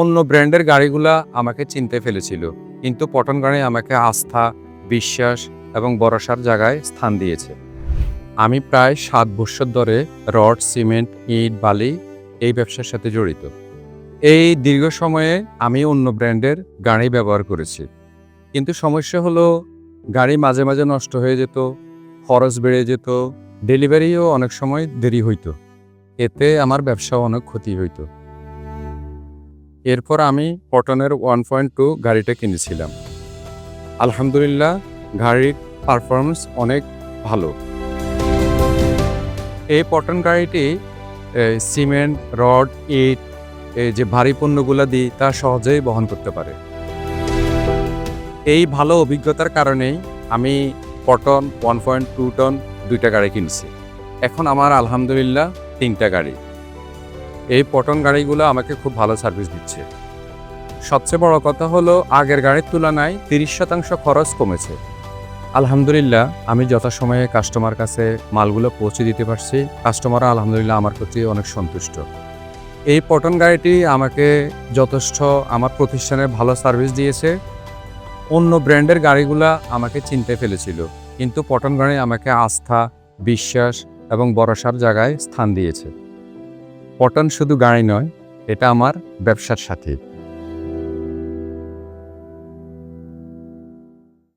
অন্য ব্র্যান্ডের গাড়িগুলা আমাকে চিনতে ফেলেছিল, কিন্তু পটন গাড়ি আমাকে আস্থা, বিশ্বাস এবং ভরসার জায়গায় স্থান দিয়েছে। আমি প্রায় সাত বছর ধরে রড, সিমেন্ট, ইট, বালি এই ব্যবসার সাথে জড়িত। এই দীর্ঘ সময়ে আমি অন্য ব্র্যান্ডের গাড়ি ব্যবহার করেছি, কিন্তু সমস্যা হলো গাড়ি মাঝে মাঝে নষ্ট হয়ে যেত, খরচ বেড়ে যেত, ডেলিভারিও অনেক সময় দেরি হইতো। এতে আমার ব্যবসাও অনেক ক্ষতি হইতো। এরপর আমি পটনের ওয়ান পয়েন্ট টু গাড়িটা কিনেছিলাম। আলহামদুলিল্লাহ, গাড়ির পারফরমেন্স অনেক ভালো। এই পটন গাড়িটি সিমেন্ট রড ইট এই যে ভারী পণ্যগুলো দিই, তা সহজেই বহন করতে পারে। এই ভালো অভিজ্ঞতার কারণেই আমি পটন ওয়ান পয়েন্ট টু টন দুইটা গাড়ি কিনছি। এখন আমার আলহামদুলিল্লাহ তিনটা গাড়ি। এই পটন গাড়িগুলো আমাকে খুব ভালো সার্ভিস দিচ্ছে। সবচেয়ে বড় কথা হলো, আগের গাড়ির তুলনায় তিরিশ শতাংশ খরচ কমেছে। আলহামদুলিল্লাহ, আমি যথাসময়ে কাস্টমার কাছে মালগুলো পৌঁছে দিতে পারছি। কাস্টমাররা আলহামদুলিল্লাহ আমার প্রতি অনেক সন্তুষ্ট। এই পটন গাড়িটি আমাকে যথেষ্ট আমার প্রতিষ্ঠানে ভালো সার্ভিস দিয়েছে। অন্য ব্র্যান্ডের গাড়িগুলা আমাকে চিনতে ফেলেছিল। কিন্তু পটন গাড়ি আমাকে আস্থা, বিশ্বাস এবং ভরসার জায়গায় স্থান দিয়েছে। পটন শুধু গাড়ি নয় এটা আমার ব্যবসার সাথী।